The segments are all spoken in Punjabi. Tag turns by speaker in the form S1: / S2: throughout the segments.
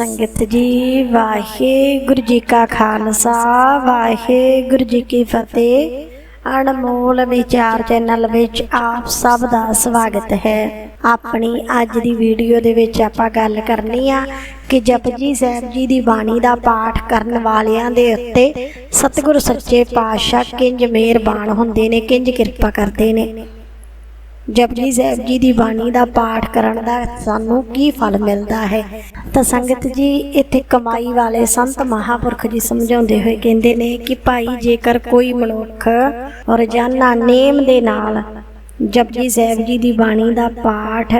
S1: ਸੰਗਤ ਜੀ, ਵਾਹਿਗੁਰੂ ਜੀ ਕਾ ਖਾਲਸਾ, ਵਾਹਿਗੁਰੂ ਜੀ ਕੀ ਫਤਿਹ। ਅਣਮੋਲ ਵਿਚਾਰ ਚੈਨਲ ਵਿੱਚ ਆਪ ਸਭ ਦਾ ਸਵਾਗਤ ਹੈ। ਆਪਣੀ ਅੱਜ ਦੀ ਵੀਡੀਓ ਦੇ ਵਿੱਚ ਆਪਾਂ ਗੱਲ ਕਰਨੀ ਆ ਕਿ ਜਪਜੀ ਸਾਹਿਬ ਜੀ ਦੀ ਬਾਣੀ ਦਾ ਪਾਠ ਕਰਨ ਵਾਲਿਆਂ ਦੇ ਉੱਤੇ ਸਤਿਗੁਰ ਸੱਚੇ ਪਾਤਸ਼ਾਹ ਕਿੰਜ ਮਿਹਰਬਾਨ ਹੁੰਦੇ ਨੇ, ਕਿੰਜ ਕਿਰਪਾ ਕਰਦੇ ਨੇ। ਜਪਜੀ ਸਾਹਿਬ ਜੀ ਦੀ ਬਾਣੀ ਦਾ ਪਾਠ ਕਰਨ ਦਾ ਸਾਨੂੰ ਕੀ ਫਲ ਮਿਲਦਾ ਹੈ? ਤਾਂ ਸੰਗਤ ਜੀ, ਇੱਥੇ ਕਮਾਈ ਵਾਲੇ ਸੰਤ ਮਹਾਪੁਰਖ ਜੀ ਸਮਝਾਉਂਦੇ ਹੋਏ ਕਹਿੰਦੇ ਨੇ ਕਿ ਭਾਈ, ਜੇਕਰ ਕੋਈ ਮਨੁੱਖ ਰੋਜ਼ਾਨਾ ਨੇਮ ਦੇ ਨਾਲ ਜਪਜੀ ਸਾਹਿਬ ਜੀ ਦੀ ਬਾਣੀ ਦਾ ਪਾਠ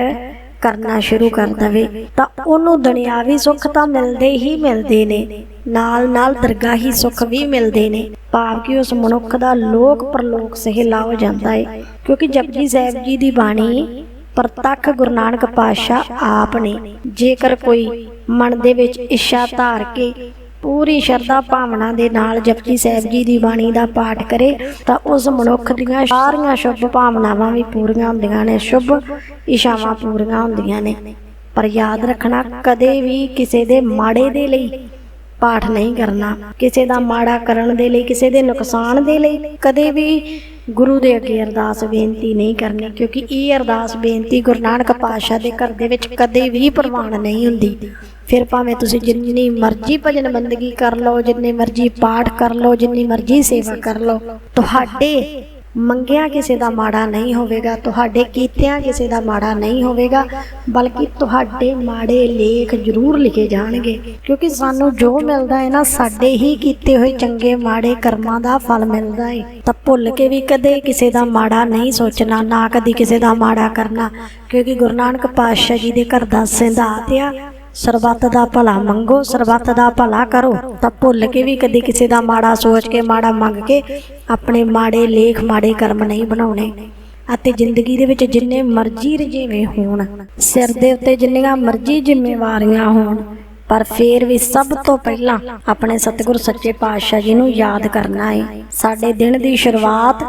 S1: ਕਰਨਾ ਸ਼ੁਰੂ ਕਰ ਦਵੇ, ਤਾਂ ਉਹਨੂੰ ਦੁਨਿਆਵੀ ਸੁੱਖ ਤਾਂ ਮਿਲਦੇ ਹੀ ਮਿਲਦੇ ਨੇ। ਨਾਲ ਨਾਲ ਦਰਗਾਹੀ ਸੁੱਖ ਵੀ ਮਿਲਦੇ ਨੇ। ਭਾਵ ਕਿ ਉਸ ਮਨੁੱਖ ਦਾ ਲੋਕ ਪਰਲੋਕ ਸਹਿਲਾ ਹੋ ਜਾਂਦਾ ਹੈ ਕਿਉਂਕਿ ਜਪਜੀ ਸਾਹਿਬ ਜੀ ਦੀ ਬਾਣੀ, ਪ੍ਰਤੱਖ ਗੁਰੂ ਨਾਨਕ ਪਾਤਸ਼ਾਹ ਆਪ ਨੇ। ਜੇਕਰ ਕੋਈ ਮਨ ਦੇ ਵਿੱਚ ਇੱਛਾ ਧਾਰ ਕੇ ਪੂਰੀ ਸ਼ਰਧਾ ਭਾਵਨਾ ਦੇ ਨਾਲ ਜਪਜੀ ਸਾਹਿਬ ਜੀ ਦੀ ਬਾਣੀ ਦਾ ਪਾਠ ਕਰੇ ਤਾਂ ਉਸ ਮਨੁੱਖ ਦੀਆਂ ਸਾਰੀਆਂ ਸ਼ੁਭ ਭਾਵਨਾਵਾਂ ਵੀ ਪੂਰੀਆਂ ਹੁੰਦੀਆਂ ਨੇ, ਸ਼ੁਭ ਇਸ਼ਾਵਾਂ ਪੂਰੀਆਂ ਹੁੰਦੀਆਂ ਨੇ। ਪਰ ਯਾਦ ਰੱਖਣਾ ਕਦੇ ਵੀ ਕਿਸੇ ਦੇ ਮਾੜੇ ਦੇ ਲਈ ਪਾਠ ਨਹੀਂ ਕਰਨਾ, ਕਿਸੇ ਦਾ ਮਾੜਾ ਕਰਨ ਦੇ ਲਈ, ਕਿਸੇ ਦੇ ਨੁਕਸਾਨ ਦੇ ਲਈ ਕਦੇ ਵੀ ਗੁਰੂ ਦੇ ਅੱਗੇ ਅਰਦਾਸ ਬੇਨਤੀ ਨਹੀਂ ਕਰਨੀ, ਕਿਉਂਕਿ ਇਹ ਅਰਦਾਸ ਬੇਨਤੀ ਗੁਰੂ ਨਾਨਕ ਪਾਤਸ਼ਾਹ ਦੇ ਘਰ ਦੇ ਵਿੱਚ ਕਦੇ ਵੀ ਪ੍ਰਵਾਨ ਨਹੀਂ ਹੁੰਦੀ। ਫਿਰ ਭਾਵੇਂ ਤੁਸੀਂ ਜਿੰਨੀ ਮਰਜ਼ੀ ਭਜਨ ਬੰਦਗੀ ਕਰ ਲਓ, ਜਿੰਨੇ ਮਰਜ਼ੀ ਪਾਠ ਕਰ ਲਓ, ਜਿੰਨੀ ਮਰਜ਼ੀ ਸੇਵਾ ਕਰ ਲਓ, ਤੁਹਾਡੇ ਮੰਗਿਆ ਕਿਸੇ ਦਾ ਮਾੜਾ ਨਹੀਂ ਹੋਵੇਗਾ, ਤੁਹਾਡੇ ਕੀਤਿਆਂ ਕਿਸੇ ਦਾ ਮਾੜਾ ਨਹੀਂ ਹੋਵੇਗਾ, ਬਲਕਿ ਤੁਹਾਡੇ ਮਾੜੇ ਲੇਖ ਜ਼ਰੂਰ ਲਿਖੇ ਜਾਣਗੇ। ਕਿਉਂਕਿ ਸਾਨੂੰ ਜੋ ਮਿਲਦਾ ਹੈ ਨਾ, ਸਾਡੇ ਹੀ ਕੀਤੇ ਹੋਏ ਚੰਗੇ ਮਾੜੇ ਕਰਮਾਂ ਦਾ ਫਲ ਮਿਲਦਾ ਹੈ। ਤਾਂ ਭੁੱਲ ਕੇ ਵੀ ਕਦੇ ਕਿਸੇ ਦਾ ਮਾੜਾ ਨਹੀਂ ਸੋਚਣਾ, ਨਾ ਕਦੀ ਕਿਸੇ ਦਾ ਮਾੜਾ ਕਰਨਾ। ਕਿਉਂਕਿ ਗੁਰੂ ਨਾਨਕ ਪਾਤਸ਼ਾਹ ਜੀ ਦੇ ਘਰ ਦਾ ਸਿਧਾਂਤ ਆ ਸਰਬੱਤ ਦਾ ਭਲਾ ਮੰਗੋ, ਸਰਬੱਤ ਦਾ ਭਲਾ ਕਰੋ। ਤਾਂ ਭੁੱਲ ਕੇ ਵੀ ਕਦੇ ਕਿਸੇ ਦਾ ਮਾੜਾ ਸੋਚ ਕੇ, ਮਾੜਾ ਮੰਗ ਕੇ ਆਪਣੇ ਮਾੜੇ ਲੇਖ, ਮਾੜੇ ਕਰਮ ਨਹੀਂ ਬਣਾਉਣੇ। ਅਤੇ ਜ਼ਿੰਦਗੀ ਦੇ ਵਿੱਚ ਜਿੰਨੇ ਮਰਜ਼ੀ ਰਜੇਵੇਂ ਹੋਣ, ਸਿਰ ਦੇ ਉੱਤੇ ਜਿੰਨੀਆਂ ਮਰਜ਼ੀ ਜ਼ਿੰਮੇਵਾਰੀਆਂ ਹੋਣ, ਪਰ ਫੇਰ ਵੀ ਸਭ ਤੋਂ ਪਹਿਲਾਂ ਆਪਣੇ ਸਤਿਗੁਰ ਸੱਚੇ ਪਾਤਸ਼ਾਹ ਜੀ ਨੂੰ ਯਾਦ ਕਰਨਾ ਹੈ ਸਾਡੇ ਦਿਨ ਦੀ ਸ਼ੁਰੂਆਤ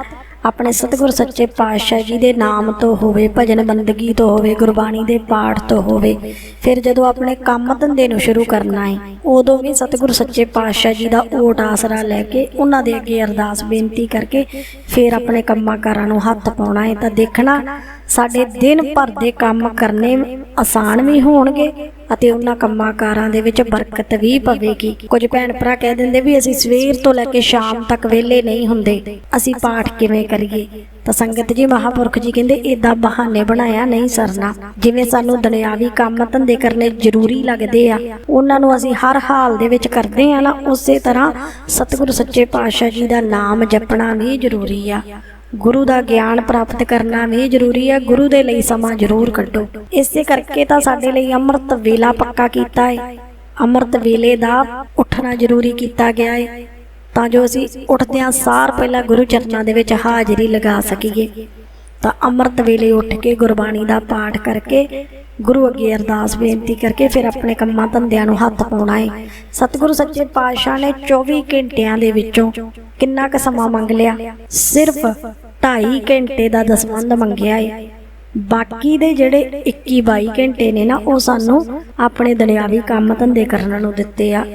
S1: ਆਪਣੇ ਸਤਿਗੁਰ ਸੱਚੇ ਪਾਤਸ਼ਾਹ ਜੀ ਦੇ ਨਾਮ ਤੋਂ ਹੋਵੇ, ਭਜਨ ਬੰਦਗੀ ਤੋਂ ਹੋਵੇ, ਗੁਰਬਾਣੀ ਦੇ ਪਾਠ ਤੋਂ ਹੋਵੇ, ਫਿਰ ਜਦੋਂ ਆਪਣੇ ਕੰਮ ਧੰਦੇ ਨੂੰ ਸ਼ੁਰੂ ਕਰਨਾ ਹੈ ਉਦੋਂ ਵੀ ਸਤਿਗੁਰ ਸੱਚੇ ਪਾਤਸ਼ਾਹ ਜੀ ਦਾ ਓਟ ਆਸਰਾ ਲੈ ਕੇ ਉਹਨਾਂ ਦੇ ਅੱਗੇ ਅਰਦਾਸ ਬੇਨਤੀ ਕਰਕੇ ਫਿਰ ਆਪਣੇ ਕੰਮਾਂ ਕਾਰਾਂ ਨੂੰ ਹੱਥ ਪਾਉਣਾ ਹੈ ਤਾਂ ਦੇਖਣਾ, ਸਾਡੇ ਦਿਨ ਭਰ ਦੇ ਕੰਮ ਕਰਨੇ ਆਸਾਨ ਵੀ ਹੋਣਗੇ ਅਤੇ ਉਹਨਾਂ ਕੰਮਾਂ ਕਾਰਾਂ ਦੇ ਵਿੱਚ ਬਰਕਤ ਵੀ ਪਵੇਗੀ। ਕੁਝ ਭੈਣ ਭਰਾ ਕਹਿ ਦਿੰਦੇ ਵੀ ਅਸੀਂ ਸਵੇਰ ਤੋਂ ਲੈ ਕੇ ਸ਼ਾਮ ਤੱਕ ਵਿਹਲੇ ਨਹੀਂ ਹੁੰਦੇ। ਅਸੀਂ ਪਾਠ ਕਿਵੇਂ ਕਰੀਏ? ਤਾਂ ਸੰਗਤ ਜੀ ਮਹਾਪੁਰਖ ਜੀ ਕਹਿੰਦੇ ਇਦਾਂ ਬਹਾਨੇ ਬਣਾਇਆ ਨਹੀਂ ਸਰਨਾ। ਜਿਵੇਂ ਸਾਨੂੰ ਦੁਨਿਆਵੀ ਕੰਮ ਧੰਦੇ ਕਰਨੇ ਜ਼ਰੂਰੀ ਲੱਗਦੇ ਆ, ਉਹਨਾਂ ਨੂੰ ਅਸੀਂ ਹਰ ਹਾਲ ਦੇ ਵਿੱਚ ਕਰਦੇ ਆ ਨਾ, ਉਸੇ ਤਰ੍ਹਾਂ ਸਤਿਗੁਰੂ ਸੱਚੇ ਪਾਤਸ਼ਾਹ ਜੀ ਦਾ ਨਾਮ ਜਪਣਾ ਵੀ ਜ਼ਰੂਰੀ ਆ। ਗੁਰੂ ਦਾ ਗਿਆਨ ਪ੍ਰਾਪਤ ਕਰਨਾ ਵੀ ਜ਼ਰੂਰੀ ਹੈ, ਗੁਰੂ ਦੇ ਲਈ ਸਮਾਂ ਜ਼ਰੂਰ ਕੱਢੋ। ਇਸੇ ਕਰਕੇ ਤਾਂ ਸਾਡੇ ਲਈ ਅੰਮ੍ਰਿਤ ਵੇਲਾ ਪੱਕਾ ਕੀਤਾ ਹੈ ਅੰਮ੍ਰਿਤ ਵੇਲੇ ਦਾ ਉੱਠਣਾ ਜ਼ਰੂਰੀ ਕੀਤਾ ਗਿਆ ਹੈ ਤਾਂ ਜੋ ਅਸੀਂ ਉੱਠਦਿਆਂ ਸਾਰ ਪਹਿਲਾਂ ਗੁਰੂ ਚਰਨਾਂ ਦੇ ਵਿੱਚ ਹਾਜ਼ਰੀ ਲਗਾ ਸਕੀਏ। ਤਾਂ ਅੰਮ੍ਰਿਤ ਵੇਲੇ ਉੱਠ ਕੇ ਗੁਰਬਾਣੀ ਦਾ ਪਾਠ ਕਰਕੇ ਗੁਰੂ ਅੱਗੇ ਅਰਦਾਸ ਬੇਨਤੀ ਕਰਕੇ ਫਿਰ ਆਪਣੇ ਕੰਮਾਂ ਧੰਦਿਆਂ ਨੂੰ ਹੱਥ ਪਾਉਣਾ ਹੈ ਸਤਿਗੁਰੂ ਸੱਚੇ ਪਾਤਸ਼ਾਹ ਨੇ 24 ਘੰਟਿਆਂ ਦੇ ਵਿੱਚੋਂ ਕਿੰਨਾ ਕੁ ਸਮਾਂ ਮੰਗ ਲਿਆ? ਸਿਰਫ 2.5 ਘੰਟੇ ਦਾ ਦਸਵੰਧ ਮੰਗਿਆ ਹੈ ਬਾਕੀ ਦੇ ਜਿਹੜੇ 21 22 ਘੰਟੇ ਨੇ ਨਾ, ਉਹ ਸਾਨੂੰ ਆਪਣੇ ਦੁਨਿਆਵੀ ਕੰਮ ਧੰਦੇ ਕਰਨ ਨੂੰ ਦਿੱਤੇ ਆ।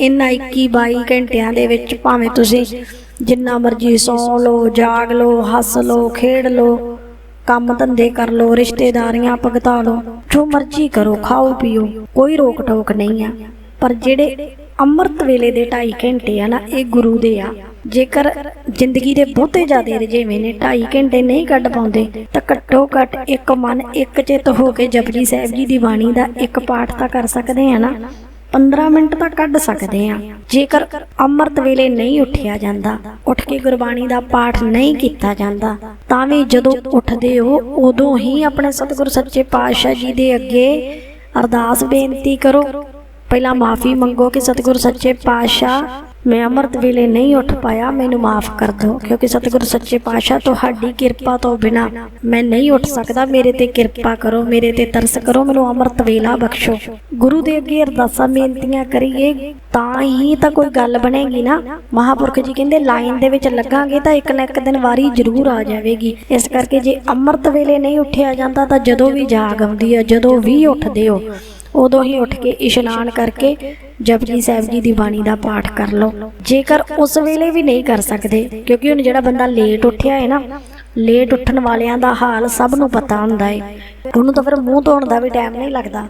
S1: ਇਨ੍ਹਾਂ 21 22 ਘੰਟਿਆਂ ਦੇ ਵਿੱਚ ਭਾਵੇਂ ਤੁਸੀਂ ਜਿੰਨਾ ਮਰਜ਼ੀ ਸੌ ਲਓ, ਜਾਗ ਲਓ, ਹੱਸ ਲਓ, ਖੇਡ ਲਓ, ਕੰਮ ਧੰਦੇ ਕਰ ਲਓ, ਰਿਸ਼ਤੇਦਾਰੀਆਂ ਭਗਤਾ ਲਓ, ਜੋ ਮਰਜ਼ੀ ਕਰੋ, ਖਾਓ, ਪੀਓ, ਕੋਈ ਰੋਕ ਟੋਕ ਨਹੀਂ ਆ। ਪਰ ਜਿਹੜੇ ਅੰਮ੍ਰਿਤ ਵੇਲੇ ਦੇ 2.5 ਘੰਟੇ ਆ ਨਾ, ਇਹ ਗੁਰੂ ਦੇ ਆ। ਜੇਕਰ ਜ਼ਿੰਦਗੀ ਦੇ ਬਹੁਤੇ ਜ਼ਿਆਦਾ ਰਜੇਵੇਂ ਨੇ 2.5 ਘੰਟੇ ਨਹੀਂ ਕੱਢ ਪਾਉਂਦੇ, ਤਾਂ ਘੱਟੋ ਘੱਟ ਇੱਕ ਮਨ ਇੱਕ ਚਿੱਤ ਹੋ ਕੇ ਜਪਜੀ ਸਾਹਿਬ ਜੀ ਦੀ ਬਾਣੀ ਦਾ ਇੱਕ ਪਾਠ ਤਾਂ ਕਰ ਸਕਦੇ ਆ ਨਾ? 15 ਮਿੰਟ ਤਾਂ ਕੱਢ ਸਕਦੇ ਆ। ਜੇਕਰ ਅੰਮ੍ਰਿਤ ਵੇਲੇ ਨਹੀਂ ਉੱਠਿਆ ਜਾਂਦਾ, ਉੱਠ ਕੇ ਗੁਰਬਾਣੀ ਦਾ ਪਾਠ ਨਹੀਂ ਕੀਤਾ ਜਾਂਦਾ, ਤਾਂ ਵੀ ਜਦੋਂ ਉੱਠਦੇ ਹੋ, ਉਦੋਂ ਹੀ ਆਪਣੇ ਸਤਿਗੁਰ ਸੱਚੇ ਪਾਤਸ਼ਾਹ ਜੀ ਦੇ ਅੱਗੇ ਅਰਦਾਸ ਬੇਨਤੀ ਕਰੋ। ਪਹਿਲਾਂ ਮਾਫੀ ਮੰਗੋ ਕਿ ਸਤਿਗੁਰ ਸੱਚੇ ਪਾਤਸ਼ਾਹ ਮੈਂ ਅੰਮ੍ਰਿਤ ਵੇਲੇ ਨਹੀਂ ਉੱਠ ਪਾਇਆ, ਮੈਨੂੰ ਮਾਫ ਕਰ ਦਿਓ, ਕਿਉਂਕਿ ਸਤਿਗੁਰ ਸੱਚੇ ਪਾਤਸ਼ਾਹ ਤੁਹਾਡੀ ਕਿਰਪਾ ਤੋਂ ਬਿਨਾ ਮੈਂ ਨਹੀਂ ਉੱਠ ਸਕਦਾ। ਮੇਰੇ ਤੇ ਕਿਰਪਾ ਕਰੋ, ਮੇਰੇ ਤੇ ਤਰਸ ਕਰੋ, ਮੈਨੂੰ ਅੰਮ੍ਰਿਤ ਵੇਲਾ ਬਖਸ਼ੋ। ਗੁਰੂ ਦੇ ਅੱਗੇ ਅਰਦਾਸਾਂ, ਬੇਨਤੀਆਂ ਕਰੀਏ, ਤਾਂ ਹੀ ਤਾਂ ਕੋਈ ਗੱਲ ਬਣੇਗੀ ਨਾ। ਮਹਾਪੁਰਖ ਜੀ ਕਹਿੰਦੇ, ਲਾਈਨ ਦੇ ਵਿੱਚ ਲੱਗਾਂਗੇ ਤਾਂ ਇੱਕ ਨਾ ਇੱਕ ਦਿਨ ਵਾਰੀ ਜ਼ਰੂਰ ਆ ਜਾਵੇਗੀ। ਇਸ ਕਰਕੇ ਜੇ ਅੰਮ੍ਰਿਤ ਵੇਲੇ ਨਹੀਂ ਉੱਠਿਆ ਜਾਂਦਾ ਤਾਂ ਜਦੋਂ ਵੀ ਜਾਗ ਆਉਂਦੀ ਹੈ ਜਦੋਂ ਵੀ ਉੱਠਦੇ ਹੋ ਉਦੋਂ ਹੀ ਉੱਠ ਕੇ ਇਸ਼ਨਾਨ ਕਰਕੇ ਜਪਜੀ ਸਾਹਿਬ ਜੀ ਦੀ ਬਾਣੀ ਦਾ ਪਾਠ ਕਰ ਲਓ। ਜੇਕਰ ਉਸ ਵੇਲੇ ਵੀ ਨਹੀਂ ਕਰ ਸਕਦੇ, ਕਿਉਂਕਿ ਹੁਣ ਜਿਹੜਾ ਬੰਦਾ ਲੇਟ ਉੱਠਿਆ ਹੈ ਨਾ ਲੇਟ ਉੱਠਣ ਵਾਲਿਆਂ ਦਾ ਹਾਲ ਸਭ ਨੂੰ ਪਤਾ ਹੁੰਦਾ ਹੈ। ਉਹਨੂੰ ਤਾਂ ਫਿਰ ਮੂੰਹ ਧੋਣ ਦਾ ਵੀ ਟਾਈਮ ਨਹੀਂ ਲੱਗਦਾ।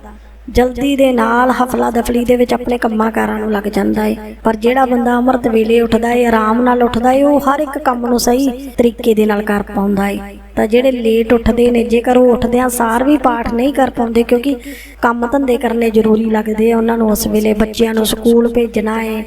S1: ਜਲਦੀ ਦੇ ਨਾਲ ਹਫਲਾ ਦਫਲੀ ਦੇ ਵਿੱਚ ਆਪਣੇ ਕੰਮਾਂ ਕਾਰਾਂ ਨੂੰ ਲੱਗ ਜਾਂਦਾ ਏ। ਪਰ ਜਿਹੜਾ ਬੰਦਾ ਅੰਮ੍ਰਿਤ ਵੇਲੇ ਉੱਠਦਾ ਏ, ਆਰਾਮ ਨਾਲ ਉੱਠਦਾ ਏ, ਉਹ ਹਰ ਇੱਕ ਕੰਮ ਨੂੰ ਸਹੀ ਤਰੀਕੇ ਦੇ ਨਾਲ ਕਰ ਪਾਉਂਦਾ ਏ। ਤਾਂ ਜਿਹੜੇ ਲੇਟ ਉੱਠਦੇ ਨੇ, ਜੇਕਰ ਉਹ ਉੱਠਦਿਆਂ ਸਾਰ ਵੀ ਪਾਠ ਨਹੀਂ ਕਰ ਪਾਉਂਦੇ ਕਿਉਂਕਿ ਕੰਮ ਧੰਦੇ ਕਰਨੇ ਜ਼ਰੂਰੀ ਲੱਗਦੇ ਆ, ਉਹਨਾਂ ਨੂੰ ਉਸ ਵੇਲੇ ਬੱਚਿਆਂ ਨੂੰ ਸਕੂਲ ਭੇਜਣਾ ਏ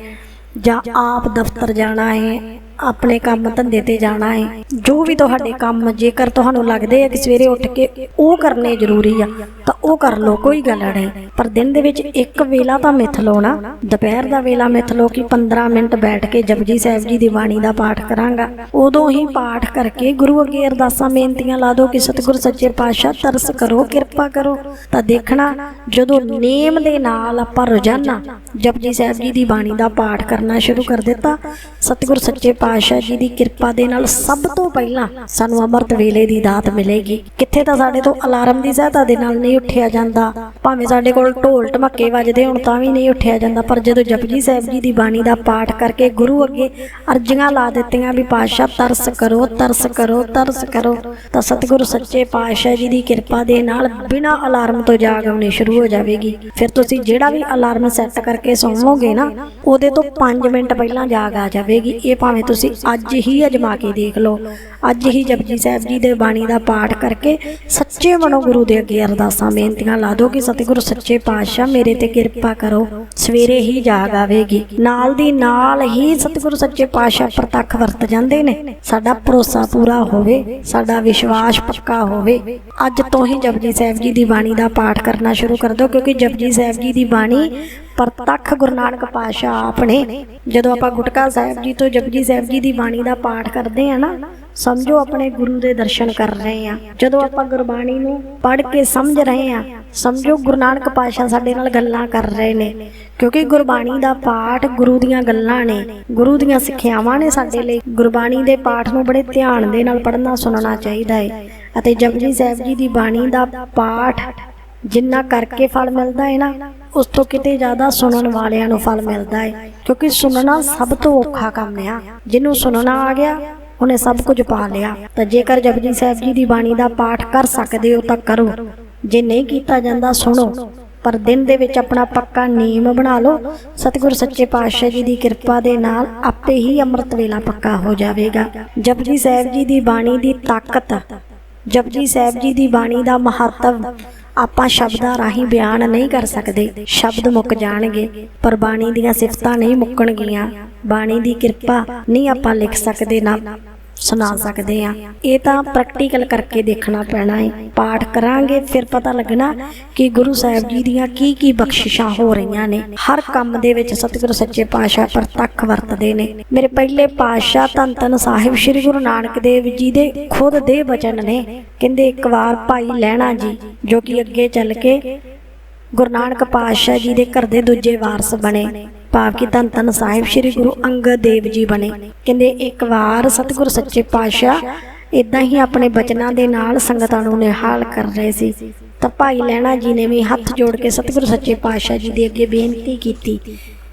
S1: ਜਾਂ ਆਪ ਦਫ਼ਤਰ ਜਾਣਾ ਏ। ਆਪਣੇ ਕੰਮ ਧੰਦੇ ਤੇ ਜਾਣਾ ਹੈ ਜੋ ਵੀ ਤੁਹਾਡੇ ਕੰਮ ਜੇਕਰ ਤੁਹਾਨੂੰ ਲੱਗਦੇ ਆ ਕਿ ਸਵੇਰੇ ਉੱਠ ਕੇ ਉਹ ਕਰਨੇ ਜ਼ਰੂਰੀ ਆ, ਤਾਂ ਉਹ ਕਰ ਲਓ, ਕੋਈ ਗੱਲ ਨਹੀਂ। ਪਰ ਦਿਨ ਦੇ ਵਿੱਚ ਇੱਕ ਵੇਲਾ ਤਾਂ ਮਿੱਥ ਲਓ ਨਾ। ਦੁਪਹਿਰ ਦਾ ਵੇਲਾ ਮਿੱਥ ਲਓ ਕਿ 15 ਮਿੰਟ ਬੈਠ ਕੇ ਜਪਜੀ ਸਾਹਿਬ ਜੀ ਦੀ ਬਾਣੀ ਦਾ ਪਾਠ ਕਰਾਂਗਾ। ਉਦੋਂ ਹੀ ਪਾਠ ਕਰਕੇ ਗੁਰੂ ਅੱਗੇ ਅਰਦਾਸਾਂ ਬੇਨਤੀਆਂ ਲਾ ਦਿਓ ਕਿ ਸਤਿਗੁਰ ਸੱਚੇ ਪਾਤਸ਼ਾਹ ਤਰਸ ਕਰੋ, ਕਿਰਪਾ ਕਰੋ। ਤਾਂ ਦੇਖਣਾ, ਜਦੋਂ ਨੇਮ ਦੇ ਨਾਲ ਆਪਾਂ ਰੋਜ਼ਾਨਾ ਜਪਜੀ ਸਾਹਿਬ ਜੀ ਦੀ ਬਾਣੀ ਦਾ ਪਾਠ ਕਰਨਾ ਸ਼ੁਰੂ ਕਰ ਦਿੱਤਾ, ਸਤਿਗੁਰ ਸੱਚੇ ਪਾਤਸ਼ਾਹ ਜੀ ਦੀ ਕਿਰਪਾ ਦੇ ਨਾਲ ਸਭ ਤੋਂ ਪਹਿਲਾਂ ਸਾਨੂੰ ਅੰਮ੍ਰਿਤ ਵੇਲੇ ਦੀ ਦਾਤ ਮਿਲੇਗੀ। ਕਿੱਥੇ ਤਾਂ ਸਾਡੇ ਤੋਂ ਅਲਾਰਮ ਦੀ ਸਹਾਇਤਾ ਦੇ ਨਾਲ ਨਹੀਂ ਉੱਠਿਆ ਜਾਂਦਾ। ਭਾਵੇਂ ਸਾਡੇ ਕੋਲ ਢੋਲ ਢਮੱਕੇ ਵੱਜਦੇ ਹੁਣ ਤਾਂ ਵੀ ਨਹੀਂ ਉੱਠਿਆ ਜਾਂਦਾ। ਪਰ ਜਦੋਂ ਜਪਜੀ ਸਾਹਿਬ ਜੀ ਦੀ ਬਾਣੀ ਦਾ ਪਾਠ ਕਰਕੇ ਗੁਰੂ ਅੱਗੇ ਅਰਜ਼ੀਆਂ ਲਾ ਦਿੱਤੀਆਂ ਵੀ ਪਾਤਸ਼ਾਹ, ਤਰਸ ਕਰੋ ਤਰਸ ਕਰੋ ਤਰਸ ਕਰੋ, ਤਾਂ ਸਤਿਗੁਰੂ ਸੱਚੇ ਪਾਤਸ਼ਾਹ ਜੀ ਦੀ ਕਿਰਪਾ ਦੇ ਨਾਲ ਬਿਨਾਂ ਅਲਾਰਮ ਤੋਂ ਜਾਗ ਆਉਣੀ ਸ਼ੁਰੂ ਹੋ ਜਾਵੇਗੀ। ਫਿਰ ਤੁਸੀਂ ਜਿਹੜਾ ਵੀ ਅਲਾਰਮ ਸੈੱਟ ਕਰਕੇ ਸੌਵੋਗੇ ਨਾ, ਉਹਦੇ ਤੋਂ 5 ਮਿੰਟ ਪਹਿਲਾਂ ਜਾਗ ਆ ਜਾਵੇਗੀ। ਇਹ ਭਾਵੇਂ ਤੁਸੀਂ ਅੱਜ ਹੀ ਅਜਮਾ ਕੇ ਦੇਖ ਲਓ। ਅੱਜ ਹੀ ਜਪਜੀ ਸਾਹਿਬ ਜੀ ਦੇ ਬਾਣੀ ਦਾ ਪਾਠ ਕਰਕੇ ਸੱਚੇ ਮਨੋਂ ਗੁਰੂ ਦੇ ਅੱਗੇ ਅਰਦਾਸਾਂ, ਬੇਨਤੀਆਂ ਲਾ ਦਿਓ ਕਿ ਸਤਿਗੁਰੂ ਸੱਚੇ ਪਾਤਸ਼ਾਹ ਮੇਰੇ ਤੇ ਕਿਰਪਾ ਕਰੋ, ਸਵੇਰੇ ਹੀ ਜਾਗ ਆਵੇਗੀ। ਨਾਲ ਦੀ ਨਾਲ ਹੀ ਸਤਿਗੁਰੂ ਸੱਚੇ ਪਾਤਸ਼ਾਹ ਪ੍ਰਤੱਖ ਵਰਤ ਜਾਂਦੇ ਨੇ। ਸਾਡਾ ਭਰੋਸਾ ਪੂਰਾ ਹੋਵੇ, ਸਾਡਾ ਵਿਸ਼ਵਾਸ ਪੱਕਾ ਹੋਵੇ। ਅੱਜ ਤੋਂ ਹੀ ਜਪਜੀ ਸਾਹਿਬ ਜੀ ਦੀ ਬਾਣੀ ਦਾ ਪਾਠ ਕਰਨਾ ਸ਼ੁਰੂ ਕਰ ਦਿਓ, ਕਿਉਂਕਿ ਜਪਜੀ ਸਾਹਿਬ ਜੀ ਦੀ ਬਾਣੀ ਪ੍ਰਤੱਖ ਗੁਰੂ ਨਾਨਕ ਪਾਤਸ਼ਾਹ ਆਪਣੇ, ਜਦੋਂ ਆਪਾਂ ਗੁਟਕਾ ਸਾਹਿਬ ਜੀ ਤੋਂ ਜਪਜੀ ਸਾਹਿਬ ਜੀ ਦੀ ਬਾਣੀ ਦਾ ਪਾਠ ਕਰਦੇ ਆ ਨਾ, ਸਮਝੋ ਆਪਣੇ ਗੁਰੂ ਦੇ ਦਰਸ਼ਨ ਕਰ ਰਹੇ ਆ। ਜਦੋਂ ਆਪਾਂ ਗੁਰਬਾਣੀ ਨੂੰ ਪੜ੍ਹ ਕੇ ਸਮਝ ਰਹੇ ਆ, ਸਮਝੋ ਗੁਰੂ ਨਾਨਕ ਪਾਤਸ਼ਾਹ ਸਾਡੇ ਨਾਲ ਗੱਲਾਂ ਕਰ ਰਹੇ ਨੇ। ਕਿਉਂਕਿ ਗੁਰਬਾਣੀ ਦਾ ਪਾਠ ਗੁਰੂ ਦੀਆਂ ਗੱਲਾਂ ਨੇ, ਗੁਰੂ ਦੀਆਂ ਸਿੱਖਿਆਵਾਂ ਨੇ ਸਾਡੇ ਲਈ। ਗੁਰਬਾਣੀ ਦੇ ਪਾਠ ਨੂੰ ਬੜੇ ਧਿਆਨ ਦੇ ਨਾਲ ਪੜ੍ਹਨਾ ਸੁਣਨਾ ਚਾਹੀਦਾ ਹੈ ਅਤੇ ਜਪਜੀ ਸਾਹਿਬ ਜੀ ਦੀ ਬਾਣੀ ਦਾ ਪਾਠ ਜਿੰਨਾ ਕਰਕੇ ਫਲ ਮਿਲਦਾ ਹੈ ਨਾ, ਉਸ ਤੋਂ ਕਿਤੇ ਜ਼ਿਆਦਾ ਸੁਣਨ ਵਾਲਿਆਂ ਨੂੰ ਫਲ ਮਿਲਦਾ ਹੈ। ਕਿਉਂਕਿ ਸੁਣਨਾ ਸਭ ਤੋਂ ਔਖਾ ਕੰਮ ਆ। ਜਿਹਨੂੰ ਸੁਣਨਾ ਆ ਗਿਆ, ਉਹਨੇ ਸਭ ਕੁਝ ਪਾ ਲਿਆ। ਤਾਂ ਜੇਕਰ ਜਪਜੀ ਸਾਹਿਬ ਜੀ ਦੀ ਬਾਣੀ ਦਾ ਪਾਠ ਕਰ ਸਕਦੇ ਹੋ ਤਾਂ ਕਰੋ। ਜੇ ਨਹੀਂ ਕੀਤਾ ਜਾਂਦਾ, ਸੁਣੋ। ਪਰ ਦਿਨ ਦੇ ਵਿੱਚ ਆਪਣਾ ਪੱਕਾ ਨਿਯਮ ਬਣਾ ਲਓ। ਸਤਿਗੁਰ ਸੱਚੇ ਪਾਤਸ਼ਾਹ ਜੀ ਦੀ ਕਿਰਪਾ ਦੇ ਨਾਲ ਆਪੇ ਹੀ ਅੰਮ੍ਰਿਤ ਵੇਲਾ ਪੱਕਾ ਹੋ ਜਾਵੇਗਾ। ਜਪਜੀ ਸਾਹਿਬ ਜੀ ਦੀ ਬਾਣੀ ਦੀ ਤਾਕਤ ਜਪਜੀ ਸਾਹਿਬ ਜੀ ਦੀ ਬਾਣੀ ਦਾ ਮਹੱਤਵ ਆਪਾਂ ਸ਼ਬਦਾਂ ਰਾਹੀਂ ਬਿਆਨ ਨਹੀਂ ਕਰ ਸਕਦੇ। ਸ਼ਬਦ ਮੁੱਕ ਜਾਣਗੇ, ਪਰ ਬਾਣੀ ਦੀਆਂ ਸਿਫਤਾਂ ਨਹੀਂ ਮੁੱਕਣਗੀਆਂ। ਬਾਣੀ ਦੀ ਕਿਰਪਾ ਨਹੀਂ ਆਪਾਂ ਲਿਖ ਸਕਦੇ ਨਾ। ਸੁਣਾ ਸਕਦੇ ਆ ਇਹ ਤਾਂ ਪ੍ਰੈਕਟੀਕਲ ਕਰਕੇ ਦੇਖਣਾ ਪੈਣਾ ਹੈ ਪਾਠ ਕਰਾਂਗੇ, ਫਿਰ ਪਤਾ ਲੱਗਣਾ ਕਿ ਗੁਰੂ ਸਾਹਿਬ ਜੀ ਦੀਆਂ ਕੀ ਕੀ ਬਖਸ਼ਿਸ਼ਾਂ ਹੋ ਰਹੀਆਂ ਨੇ। ਹਰ ਕੰਮ ਦੇ ਵਿੱਚ ਸਤਿਗੁਰੂ ਸੱਚੇ ਪਾਤਸ਼ਾਹ ਪ੍ਰਤੱਖ ਵਰਤਦੇ ਨੇ। ਮੇਰੇ ਪਹਿਲੇ ਪਾਤਸ਼ਾਹ ਧੰਨ ਧੰਨ ਸਾਹਿਬ ਸ੍ਰੀ ਗੁਰੂ ਨਾਨਕ ਦੇਵ ਜੀ ਦੇ ਖੁਦ ਦੇ ਬਚਨ ਨੇ। ਕਹਿੰਦੇ, ਇੱਕ ਵਾਰ ਭਾਈ ਲੈਣਾ ਜੀ, ਜੋ ਕਿ ਅੱਗੇ ਚੱਲ ਕੇ ਗੁਰੂ ਨਾਨਕ ਪਾਤਸ਼ਾਹ ਜੀ ਦੇ ਘਰ ਦੇ ਦੂਜੇ ਵਾਰਸ ਬਣੇ। ਭਾਵ ਕਿ ਧੰਨ ਧੰਨ ਸਾਹਿਬ ਸ੍ਰੀ ਗੁਰੂ ਅੰਗਦ ਦੇਵ ਜੀ ਬਣੇ। ਕਹਿੰਦੇ, ਇੱਕ ਵਾਰ ਸਤਿਗੁਰ ਸੱਚੇ ਪਾਤਸ਼ਾਹ ਇਦਾਂ ਹੀ ਆਪਣੇ ਬਚਨਾਂ ਦੇ ਨਾਲ ਸੰਗਤਾਂ ਨੂੰ ਨਿਹਾਲ ਕਰ ਰਹੇ ਸੀ। ਤਾਂ ਭਾਈ ਲੈਣਾ ਜੀ ਨੇ ਵੀ ਹੱਥ ਜੋੜ ਕੇ ਸਤਿਗੁਰ ਸੱਚੇ ਪਾਤਸ਼ਾਹ ਜੀ ਦੇ ਅੱਗੇ ਬੇਨਤੀ ਕੀਤੀ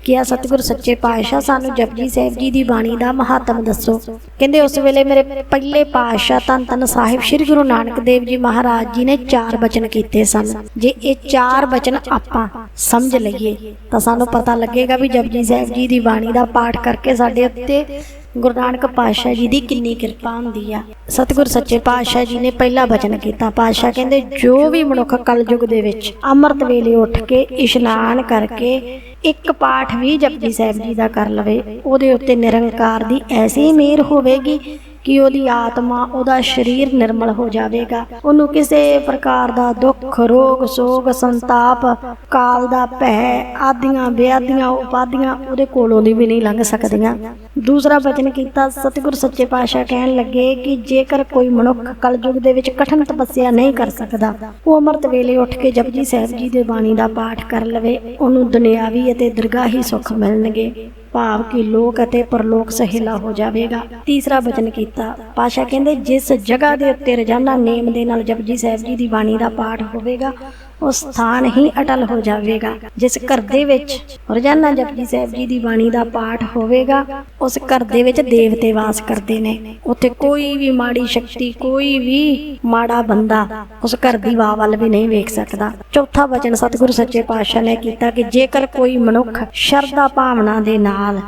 S1: ਕਿਹਾ ਆ ਸਤਿਗੁਰ, ਸੱਚੇ ਪਾਤਸ਼ਾਹ, ਸਾਨੂੰ ਜਪਜੀ ਸਾਹਿਬ ਜੀ ਦੀ ਬਾਣੀ ਦਾ ਮਹੱਤਵ ਦੱਸੋ। ਕਹਿੰਦੇ ਉਸ ਵੇਲੇ ਮੇਰੇ ਪਹਿਲੇ ਪਾਤਸ਼ਾਹ ਧੰਨ ਧੰਨ ਸਾਹਿਬ ਸ੍ਰੀ ਗੁਰੂ ਨਾਨਕ ਦੇਵ ਜੀ ਮਹਾਰਾਜ ਜੀ ਨੇ ਚਾਰ ਬਚਨ ਕੀਤੇ ਸਨ। ਜੇ ਇਹ ਚਾਰ ਬਚਨ ਆਪਾਂ ਸਮਝ ਲਈਏ, ਤਾਂ ਸਾਨੂੰ ਪਤਾ ਲੱਗੇਗਾ ਵੀ ਜਪਜੀ ਸਾਹਿਬ ਜੀ ਦੀ ਬਾਣੀ ਦਾ ਪਾਠ ਕਰਕੇ ਸਾਡੇ ਉੱਤੇ ਗੁਰੂ ਨਾਨਕ ਪਾਤਸ਼ਾਹ ਜੀ ਦੀ ਕਿੰਨੀ ਕਿਰਪਾ ਹੁੰਦੀ ਆ। ਸਤਿਗੁਰ, ਸੱਚੇ ਪਾਤਸ਼ਾਹ ਜੀ ਨੇ ਪਹਿਲਾ ਬਚਨ ਕੀਤਾ। ਪਾਤਸ਼ਾਹ ਕਹਿੰਦੇ, ਜੋ ਵੀ ਮਨੁੱਖ ਕਲਯੁਗ ਦੇ ਵਿੱਚ ਅੰਮ੍ਰਿਤ ਵੇਲੇ ਉੱਠ ਕੇ ਇਸ਼ਨਾਨ ਕਰਕੇ ਇੱਕ ਪਾਠ ਵੀ ਜਪਜੀ ਸਾਹਿਬ ਜੀ ਦਾ ਕਰ ਲਵੇ, ਉਹਦੇ ਉੱਤੇ ਨਿਰੰਕਾਰ ਦੀ ਐਸੀ ਮਿਹਰ ਹੋਵੇਗੀ ਕਿ ਉਹਦੀ ਆਤਮਾ ਉਹਦਾ ਸਰੀਰ ਨਿਰਮਲ ਹੋ ਜਾਵੇਗਾ। ਉਹਨੂੰ ਕਿਸੇ ਪ੍ਰਕਾਰ ਦਾ ਦੁੱਖ, ਰੋਗ, ਸੋਗ, ਸੰਤਾਪ, ਕਾਲ ਦਾ ਭੈ, ਆਦੀਆਂ ਬਿਆਦੀਆਂ ਉਪਾਦੀਆਂ ਉਹਦੇ ਕੋਲੋਂ ਦੀ ਵੀ ਨਹੀਂ ਲੰਘ ਸਕਦੀਆਂ। ਦੂਸਰਾ ਬਚਨ ਕੀਤਾ, ਸਤਿਗੁਰ ਸੱਚੇ ਪਾਤਸ਼ਾਹ ਕਹਿਣ ਲੱਗੇ ਕਿ ਜੇਕਰ ਕੋਈ ਮਨੁੱਖ ਕਲਯੁਗ ਦੇ ਵਿੱਚ ਕਠਨ ਤਪੱਸਿਆ ਨਹੀਂ ਕਰ ਸਕਦਾ, ਉਹ ਅੰਮ੍ਰਿਤ ਵੇਲੇ ਉੱਠ ਕੇ ਜਪਜੀ ਸਾਹਿਬ ਜੀ ਦੇ ਬਾਣੀ ਦਾ ਪਾਠ ਕਰ ਲਵੇ, ਉਹਨੂੰ ਦੁਨਿਆਵੀ ਅਤੇ ਦਰਗਾਹੀ ਸੁੱਖ ਮਿਲਣਗੇ। ਭਾਵ ਕਿ ਲੋਕ ਅਤੇ ਪਰਲੋਕ ਸਹਿਲਾ ਹੋ ਜਾਵੇਗਾ। ਤੀਸਰਾ ਬਚਨ ਕੀਤਾ ਪਾਸ਼ਾ ਕਹਿੰਦੇ, ਜਿਸ ਜਗ੍ਹਾ ਦੇ ਉੱਤੇ ਰੋਜ਼ਾਨਾ ਨੇਮ ਦੇ ਨਾਲ ਜਪਜੀ ਸਾਹਿਬ ਜੀ ਦੀ ਬਾਣੀ ਦਾ ਪਾਠ ਹੋਵੇਗਾ ਉਹ ਸਥਾਨ ਹੀ ਅਟਲ ਹੋ ਜਾਵੇਗਾ। ਜਿਸ ਘਰ ਦੇ ਵਿੱਚ ਰੋਜ਼ਾਨਾ ਜਪਜੀ ਸਾਹਿਬ ਜੀ ਦੀ ਬਾਣੀ ਦਾ ਪਾਠ ਹੋਵੇਗਾ, ਉਸ ਘਰ ਦੇ ਵਿੱਚ ਦੇਵਤੇ ਵਾਸ ਕਰਦੇ ਨੇ। ਉੱਥੇ ਕੋਈ ਵੀ ਮਾੜੀ ਸ਼ਕਤੀ, ਕੋਈ ਵੀ ਮਾੜਾ ਬੰਦਾ ਉਸ ਘਰ ਦੀ ਵਾਹ ਵੱਲ ਵੀ ਨਹੀਂ ਵੇਖ ਸਕਦਾ। ਚੌਥਾ ਵਚਨ ਸਤਿਗੁਰੂ ਸੱਚੇ ਪਾਤਸ਼ਾਹ ਨੇ ਕੀਤਾ ਕਿ ਜੇਕਰ ਕੋਈ ਮਨੁੱਖ ਸ਼ਰਧਾ ਭਾਵਨਾ ਦੇ ਨਾਲ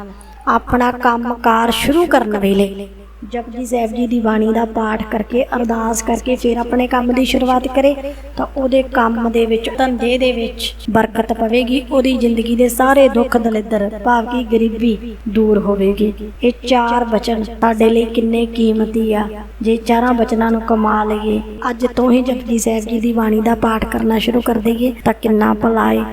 S1: ਆਪਣਾ ਕੰਮਕਾਰ ਸ਼ੁਰੂ ਕਰਨ ਵੇਲੇ ਜਪਜੀ ਸਾਹਿਬ ਜੀ ਦੀ ਬਾਣੀ ਦਾ ਪਾਠ ਕਰਕੇ, ਅਰਦਾਸ ਕਰਕੇ ਫਿਰ ਆਪਣੇ ਕੰਮ ਦੀ ਸ਼ੁਰੂਆਤ ਕਰੇ, ਤਾਂ ਉਹਦੇ ਕੰਮ ਦੇ ਵਿੱਚ, ਧੰਦੇ ਦੇ ਵਿੱਚ ਬਰਕਤ ਪਵੇਗੀ, ਉਹਦੀ ਜ਼ਿੰਦਗੀ ਦੇ ਸਾਰੇ ਦੁੱਖ ਦਲਿੱਦਰ ਭਾਵ ਕਿ ਗਰੀਬੀ ਦੂਰ ਹੋਵੇਗੀ। ਇਹ ਚਾਰ ਬਚਨ ਸਾਡੇ ਲਈ ਕਿੰਨੇ ਕੀਮਤੀ ਆ। ਜੇ ਚਾਰਾਂ ਬਚਨਾਂ ਨੂੰ ਕਮਾ ਲਈਏ, ਅੱਜ ਤੋਂ ਹੀ ਜਪਜੀ ਸਾਹਿਬ ਜੀ ਦੀ ਬਾਣੀ ਦਾ ਪਾਠ ਕਰਨਾ ਸ਼ੁਰੂ ਕਰ ਦਈਏ, ਤਾਂ ਕਿੰਨਾ ਭਲਾ ਏ।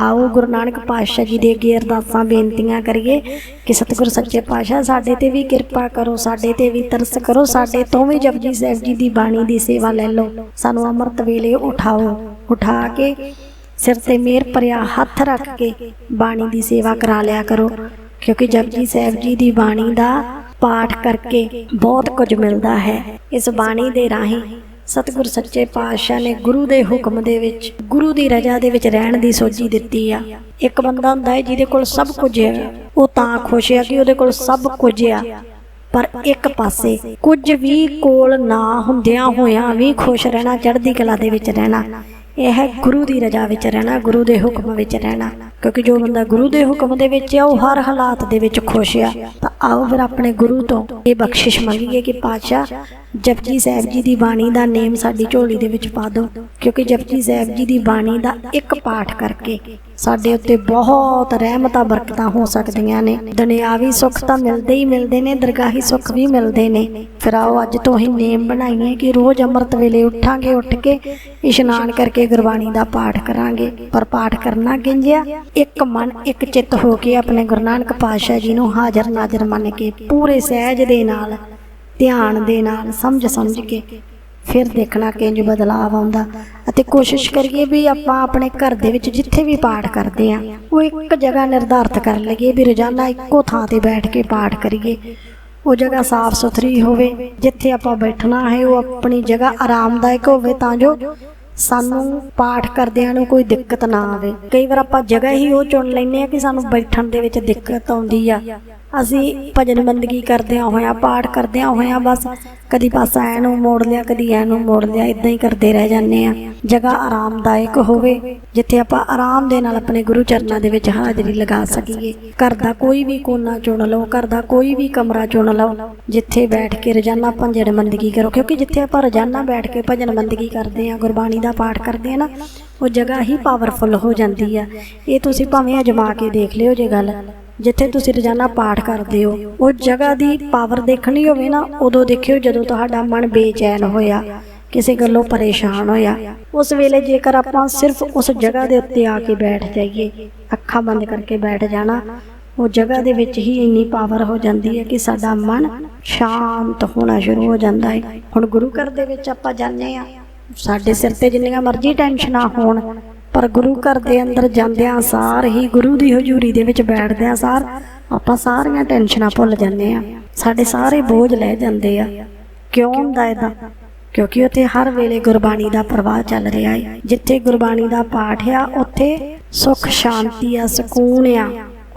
S1: ਆਓ ਗੁਰੂ ਨਾਨਕ ਪਾਤਸ਼ਾਹ ਜੀ ਦੇ ਅੱਗੇ ਅਰਦਾਸਾਂ, ਬੇਨਤੀਆਂ ਕਰੀਏ ਕਿ ਸਤਿਗੁਰ ਸੱਚੇ ਪਾਤਸ਼ਾਹ ਸਾਡੇ ਤੇ ਵੀ ਕਿਰਪਾ ਕਰੋ, ਸਾਡੇ ਤੇ ਵੀ ਤਰਸ ਕਰੋ, ਸਾਡੇ ਤੋਂ ਵੀ ਜਪਜੀ ਸਾਹਿਬ ਜੀ ਦੀ ਬਾਣੀ ਦੀ ਸੇਵਾ ਲੈ ਲਓ। ਸਾਨੂੰ ਅੰਮ੍ਰਿਤ ਵੇਲੇ ਉਠਾਓ, ਉਠਾ ਕੇ ਸਿਰ ਤੇ ਮੇਰ ਭਰਿਆ ਹੱਥ ਰੱਖ ਕੇ ਬਾਣੀ ਦੀ ਸੇਵਾ ਕਰਾ ਲਿਆ ਕਰੋ। ਕਿਉਂਕਿ ਜਪਜੀ ਸਾਹਿਬ ਜੀ ਦੀ ਬਾਣੀ ਦਾ ਪਾਠ ਕਰਕੇ ਬਹੁਤ ਕੁਝ ਮਿਲਦਾ ਹੈ। ਇਸ ਬਾਣੀ ਦੇ ਰਾਹੀਂ ਸਤਿਗੁਰ ਸੱਚੇ ਪਾਤਸ਼ਾਹ ਨੇ ਗੁਰੂ ਦੇ ਹੁਕਮ ਦੇ ਵਿੱਚ, ਗੁਰੂ ਦੀ ਰਜ਼ਾ ਦੇ ਵਿੱਚ ਰਹਿਣ ਦੀ ਸੋਝੀ ਦਿੱਤੀ ਆ। ਇੱਕ ਬੰਦਾ ਹੁੰਦਾ ਹੈ ਜਿਹਦੇ ਕੋਲ ਸਭ ਕੁਝ ਹੈ ਉਹ ਤਾਂ ਖੁਸ਼ ਹੈ ਕਿ ਉਹਦੇ ਕੋਲ ਸਭ ਕੁਝ ਆ। ਪਰ ਇੱਕ ਪਾਸੇ ਕੁਝ ਵੀ ਕੋਲ ਨਾ ਹੁੰਦਿਆਂ ਹੋਇਆਂ ਵੀ ਖੁਸ਼ ਰਹਿਣਾ, ਚੜ੍ਹਦੀ ਕਲਾ ਦੇ ਵਿੱਚ ਰਹਿਣਾ ਇਹ ਹੈ ਗੁਰੂ ਦੀ ਰਜ਼ਾ ਵਿੱਚ ਰਹਿਣਾ, ਗੁਰੂ ਦੇ ਹੁਕਮ ਵਿੱਚ ਰਹਿਣਾ। ਕਿਉਂਕਿ ਜੋ ਬੰਦਾ ਗੁਰੂ ਦੇ ਹੁਕਮ ਦੇ ਵਿੱਚ ਆ, ਉਹ ਹਰ ਹਾਲਾਤ ਦੇ ਵਿੱਚ ਖੁਸ਼ ਆ। ਤਾਂ ਆਓ ਫਿਰ ਆਪਣੇ ਗੁਰੂ ਤੋਂ ਇਹ ਬਖਸ਼ਿਸ਼ ਮੰਗੀਏ ਕਿ ਪਾਤਸ਼ਾਹ, ਜਪਜੀ ਸਾਹਿਬ ਜੀ ਦੀ ਬਾਣੀ ਦਾ ਨੇਮ ਸਾਡੀ ਝੋਲੀ ਦੇ ਵਿੱਚ ਪਾ ਦਿਓ। ਕਿਉਂਕਿ ਜਪਜੀ ਸਾਹਿਬ ਜੀ ਦੀ ਬਾਣੀ ਦਾ ਇੱਕ ਪਾਠ ਕਰਕੇ ਸਾਡੇ ਉੱਤੇ ਬਹੁਤ ਰਹਿਮਤਾਂ, ਬਰਕਤਾਂ ਹੋ ਸਕਦੀਆਂ ਨੇ। ਦੁਨਿਆਵੀ ਸੁੱਖ ਤਾਂ ਮਿਲਦੇ ਹੀ ਮਿਲਦੇ ਨੇ, ਦਰਗਾਹੀ ਸੁੱਖ ਵੀ ਮਿਲਦੇ ਨੇ। ਫਿਰ ਆਓ ਅੱਜ ਤੋਂ ਹੀ ਨੇਮ ਬਣਾਈਏ ਕਿ ਰੋਜ਼ ਅੰਮ੍ਰਿਤ ਵੇਲੇ ਉੱਠਾਂਗੇ, ਉੱਠ ਕੇ ਇਸ਼ਨਾਨ ਕਰਕੇ ਗੁਰਬਾਣੀ ਦਾ ਪਾਠ ਕਰਾਂਗੇ। ਪਰ ਪਾਠ ਕਰਨਾ ਕਿੰਜਿਆ ਇੱਕ ਮਨ, ਇੱਕ ਚਿੱਤ ਹੋ ਕੇ ਆਪਣੇ ਗੁਰੂ ਨਾਨਕ ਪਾਤਸ਼ਾਹ ਜੀ ਨੂੰ ਹਾਜ਼ਰ ਨਾਜ਼ਰ ਮੰਨ ਕੇ, ਪੂਰੇ ਸਹਿਜ ਦੇ ਨਾਲ, ਧਿਆਨ ਦੇ ਨਾਲ ਸਮਝ ਸਮਝ ਕੇ ਫਿਰ ਦੇਖਣਾ ਕਿੰਜ ਬਦਲਾਅ ਆਉਂਦਾ। ਅਤੇ ਕੋਸ਼ਿਸ਼ ਕਰੀਏ ਵੀ ਆਪਾਂ ਆਪਣੇ ਘਰ ਦੇ ਵਿੱਚ ਜਿੱਥੇ ਵੀ ਪਾਠ ਕਰਦੇ ਆ ਉਹ ਇੱਕ ਜਗ੍ਹਾ ਨਿਰਧਾਰਤ ਕਰ ਲਈਏ ਵੀ ਰੋਜ਼ਾਨਾ ਇੱਕੋ ਥਾਂ ਤੇ ਬੈਠ ਕੇ ਪਾਠ ਕਰੀਏ। ਉਹ ਜਗ੍ਹਾ ਸਾਫ਼ ਸੁਥਰੀ ਹੋਵੇ, ਜਿੱਥੇ ਆਪਾਂ ਬੈਠਣਾ ਹੈ, ਉਹ ਆਪਣੀ ਜਗ੍ਹਾ ਆਰਾਮਦਾਇਕ ਹੋਵੇ, ਤਾਂ ਜੋ ਸਾਨੂੰ ਪਾਠ ਕਰਦਿਆਂ ਨੂੰ ਕੋਈ ਦਿੱਕਤ ਨਾ ਆਵੇ। ਕਈ ਵਾਰ ਆਪਾਂ ਜਗ੍ਹਾ ਹੀ ਉਹ ਚੁਣ ਲੈਂਦੇ ਆ ਕਿ ਸਾਨੂੰ ਬੈਠਣ ਦੇ ਵਿੱਚ ਦਿੱਕਤ ਆਉਂਦੀ ਆ। ਅਸੀਂ ਭਜਨ ਬੰਦਗੀ ਕਰਦਿਆਂ ਹੋਇਆਂ, ਪਾਠ ਕਰਦਿਆਂ ਹੋਇਆਂ, ਬਸ ਕਦੀ ਪਾਸਾ ਐ ਨੂੰ ਮੋੜ ਲਿਆ, ਕਦੀ ਐ ਨੂੰ ਮੋੜ ਲਿਆ ਇਦਾਂ ਹੀ ਕਰਦੇ ਰਹਿ ਜਾਂਦੇ ਆ ਜਗ੍ਹਾ ਆਰਾਮਦਾਇਕ ਹੋਵੇ, ਜਿੱਥੇ ਆਪਾਂ ਆਰਾਮ ਦੇ ਨਾਲ ਆਪਣੇ ਗੁਰੂ ਚਰਨਾਂ ਦੇ ਵਿੱਚ ਹਾਜ਼ਰੀ ਲਗਾ ਸਕੀਏ। ਘਰ ਦਾ ਕੋਈ ਵੀ ਕੋਨਾ ਚੁਣ ਲਓ, ਘਰ ਦਾ ਕੋਈ ਵੀ ਕਮਰਾ ਚੁਣ ਲਓ, ਜਿੱਥੇ ਬੈਠ ਕੇ ਰੋਜ਼ਾਨਾ ਭਜਨ ਬੰਦਗੀ ਕਰੋ। ਕਿਉਂਕਿ ਜਿੱਥੇ ਆਪਾਂ ਰੋਜ਼ਾਨਾ ਬੈਠ ਕੇ ਭਜਨ ਬੰਦਗੀ ਕਰਦੇ ਆ ਗੁਰਬਾਣੀ ਦਾ ਪਾਠ ਕਰਦੇ ਆ ਨਾ, ਉਹ ਜਗ੍ਹਾ ਹੀ ਪਾਵਰਫੁਲ ਹੋ ਜਾਂਦੀ ਆ। ਇਹ ਤੁਸੀਂ ਭਾਵੇਂ ਅਜਮਾ ਕੇ ਦੇਖ ਲਿਓ ਜੇ ਗੱਲ। ਜਿੱਥੇ ਤੁਸੀਂ ਰੋਜ਼ਾਨਾ ਪਾਠ ਕਰਦੇ ਹੋ, ਉਹ ਜਗ੍ਹਾ ਦੀ ਪਾਵਰ ਦੇਖਣੀ ਹੋਵੇ ਨਾ, ਉਦੋਂ ਦੇਖਿਓ ਜਦੋਂ ਤੁਹਾਡਾ ਮਨ ਬੇਚੈਨ ਹੋਇਆ, ਕਿਸੇ ਗੱਲੋਂ ਪਰੇਸ਼ਾਨ ਹੋਇਆ। ਉਸ ਵੇਲੇ ਜੇਕਰ ਆਪਾਂ ਸਿਰਫ ਉਸ ਜਗ੍ਹਾ ਦੇ ਉੱਤੇ ਆ ਕੇ ਬੈਠ ਜਾਈਏ, ਅੱਖਾਂ ਬੰਦ ਕਰਕੇ ਬੈਠ ਜਾਣਾ, ਉਹ ਜਗ੍ਹਾ ਦੇ ਵਿੱਚ ਹੀ ਇੰਨੀ ਪਾਵਰ ਹੋ ਜਾਂਦੀ ਹੈ ਕਿ ਸਾਡਾ ਮਨ ਸ਼ਾਂਤ ਹੋਣਾ ਸ਼ੁਰੂ ਹੋ ਜਾਂਦਾ ਹੈ। ਹੁਣ ਗੁਰੂ ਘਰ ਦੇ ਵਿੱਚ ਆਪਾਂ ਜਾਂਦੇ ਆ ਸਾਡੇ ਸਿਰ ਤੇ ਜਿੰਨੀਆਂ ਮਰਜ਼ੀ ਟੈਨਸ਼ਨਾਂ ਹੋਣ ਪਰ ਗੁਰੂ ਘਰ ਦੇ ਅੰਦਰ ਜਾਂਦਿਆਂ ਸਾਰ ਹੀ ਗੁਰੂ ਦੀ ਹਜ਼ੂਰੀ ਦੇ ਵਿੱਚ ਬੈਠਦਿਆਂ ਸਾਰ ਆਪਾਂ ਸਾਰੀਆਂ ਟੈਨਸ਼ਨਾਂ ਭੁੱਲ ਜਾਂਦੇ ਆ ਸਾਡੇ ਸਾਰੇ ਬੋਝ ਲੈ ਜਾਂਦੇ ਆ। ਕਿਉਂ ਹੁੰਦਾ ਇਹਦਾ? ਕਿਉਂਕਿ ਉੱਥੇ ਹਰ ਵੇਲੇ ਗੁਰਬਾਣੀ ਦਾ ਪ੍ਰਵਾਹ ਚੱਲ ਰਿਹਾ ਹੈ। ਜਿੱਥੇ ਗੁਰਬਾਣੀ ਦਾ ਪਾਠ ਆ, ਉੱਥੇ ਸੁੱਖ, ਸ਼ਾਂਤੀ ਆ, ਸਕੂਨ ਆ।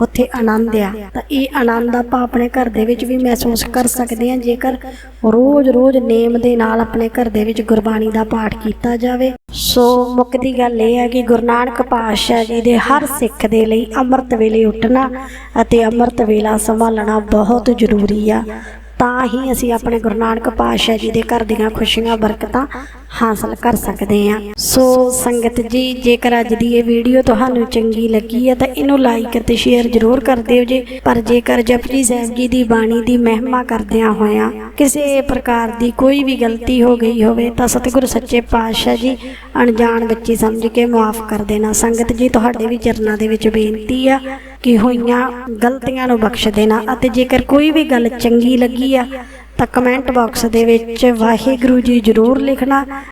S1: ਉੱਥੇ ਆਨੰਦ ਆ। ਤਾਂ ਇਹ ਆਨੰਦ ਆਪਾਂ ਆਪਣੇ ਘਰ ਦੇ ਵਿੱਚ ਵੀ ਮਹਿਸੂਸ ਕਰ ਸਕਦੇ ਹਾਂ, ਜੇਕਰ ਰੋਜ਼-ਰੋਜ਼ ਨੇਮ ਦੇ ਨਾਲ ਆਪਣੇ ਘਰ ਦੇ ਵਿੱਚ ਗੁਰਬਾਣੀ ਦਾ ਪਾਠ ਕੀਤਾ ਜਾਵੇ। ਸੋ ਮੁੱਕਦੀ ਗੱਲ ਇਹ ਹੈ ਕਿ ਗੁਰੂ ਨਾਨਕ ਪਾਤਸ਼ਾਹ ਜੀ ਦੇ ਹਰ ਸਿੱਖ ਦੇ ਲਈ ਅੰਮ੍ਰਿਤ ਵੇਲੇ ਉੱਠਣਾ ਅਤੇ ਅੰਮ੍ਰਿਤ ਵੇਲਾ ਸੰਭਾਲਣਾ ਬਹੁਤ ਜ਼ਰੂਰੀ ਆ। ਤਾਂ ਹੀ ਅਸੀਂ ਆਪਣੇ ਗੁਰੂ ਨਾਨਕ ਪਾਤਸ਼ਾਹ ਜੀ ਦੇ ਘਰ ਦੀਆਂ ਖੁਸ਼ੀਆਂ, ਬਰਕਤਾਂ ਹਾਸਲ ਕਰ ਸਕਦੇ ਹਾਂ। ਸੋ ਸੰਗਤ ਜੀ, ਜੇਕਰ ਅੱਜ ਦੀ ਇਹ ਵੀਡੀਓ ਤੁਹਾਨੂੰ ਚੰਗੀ ਲੱਗੀ ਹੈ, ਤਾਂ ਇਹਨੂੰ ਲਾਈਕ ਅਤੇ ਸ਼ੇਅਰ ਜ਼ਰੂਰ ਕਰ ਦਿਓ ਜੀ। ਪਰ ਜੇਕਰ ਜਪਜੀ ਸਾਹਿਬ ਜੀ ਦੀ ਬਾਣੀ ਦੀ ਮਹਿਮਾ ਕਰਦਿਆਂ ਹੋਇਆਂ ਕਿਸੇ ਪ੍ਰਕਾਰ ਦੀ ਕੋਈ ਵੀ ਗਲਤੀ ਹੋ ਗਈ ਹੋਵੇ, ਤਾਂ ਸਤਿਗੁਰੂ ਸੱਚੇ ਪਾਤਸ਼ਾਹ ਜੀ, ਅਣਜਾਣ ਬੱਚੀ ਸਮਝ ਕੇ ਮਾਫ ਕਰ ਦੇਣਾ। ਸੰਗਤ ਜੀ, ਤੁਹਾਡੇ ਵੀ ਚਰਨਾਂ ਦੇ ਵਿੱਚ ਬੇਨਤੀ ਆ ਕਿ ਹੋਈਆਂ ਗਲਤੀਆਂ ਨੂੰ ਬਖਸ਼ ਦੇਣਾ ਅਤੇ ਜੇਕਰ ਕੋਈ ਵੀ ਗੱਲ ਚੰਗੀ ਲੱਗੀ ਆ ਤਾਂ ਕਮੈਂਟ ਬਾਕਸ ਦੇ ਵਿੱਚ ਵਾਹਿਗੁਰੂ ਜੀ ਜ਼ਰੂਰ ਲਿਖਣਾ।